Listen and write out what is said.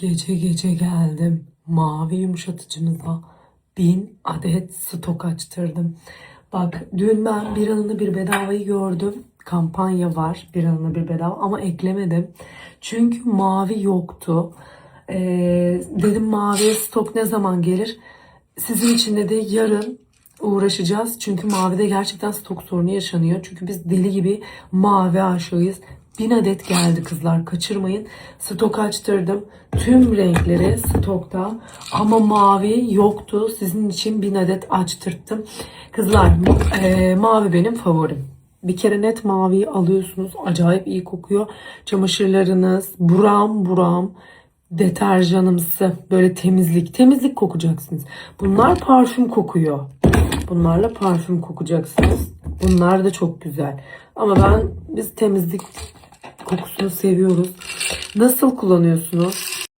Gece gece geldim. Mavi yumuşatıcınıza bin adet stok açtırdım. Bak dün ben bir alını bir bedavayı gördüm. Kampanya var bir alını bir bedava ama eklemedim. Çünkü mavi yoktu. Ee, dedim maviye stok ne zaman gelir? Sizin için de yarın uğraşacağız. Çünkü mavide gerçekten stok sorunu yaşanıyor. Çünkü biz deli gibi mavi aşığıyız. Bin adet geldi kızlar kaçırmayın. Stok açtırdım. Tüm renkleri stokta ama mavi yoktu. Sizin için bin adet açtırttım. Kızlar e, mavi benim favorim. Bir kere net maviyi alıyorsunuz. Acayip iyi kokuyor. Çamaşırlarınız buram buram deterjanımsı böyle temizlik temizlik kokacaksınız. Bunlar parfüm kokuyor. Bunlarla parfüm kokacaksınız. Bunlar da çok güzel. Ama ben biz temizlik kokusunu seviyoruz. Nasıl kullanıyorsunuz?